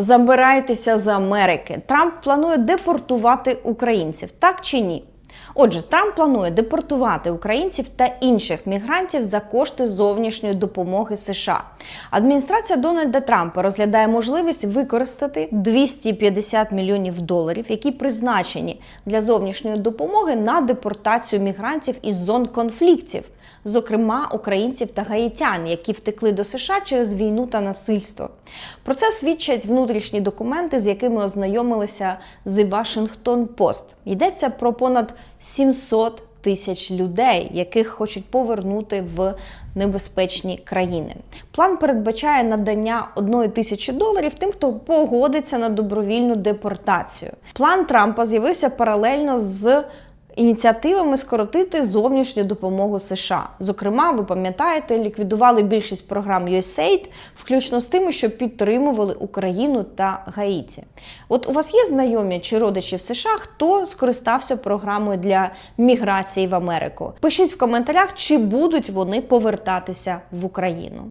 Забирайтеся з Америки. Трамп планує депортувати українців, так чи ні? Отже, Трамп планує депортувати українців та інших мігрантів за кошти зовнішньої допомоги США. Адміністрація Дональда Трампа розглядає можливість використати 250 мільйонів доларів, які призначені для зовнішньої допомоги на депортацію мігрантів із зон конфліктів, зокрема українців та гаїтян, які втекли до США через війну та насильство. Про це свідчать внутрішні документи, з якими ознайомилися The Washington Post. Йдеться про понад 700 тисяч людей, яких хочуть повернути в небезпечні країни. План передбачає надання 1 тисячі доларів тим, хто погодиться на добровільну депортацію. План Трампа з'явився паралельно з ініціативами скоротити зовнішню допомогу США. Зокрема, ви пам'ятаєте, ліквідували більшість програм USAID, включно з тими, що підтримували Україну та Гаїті. От у вас є знайомі чи родичі в США, хто скористався програмою для міграції в Америку? Пишіть в коментарях, чи будуть вони повертатися в Україну.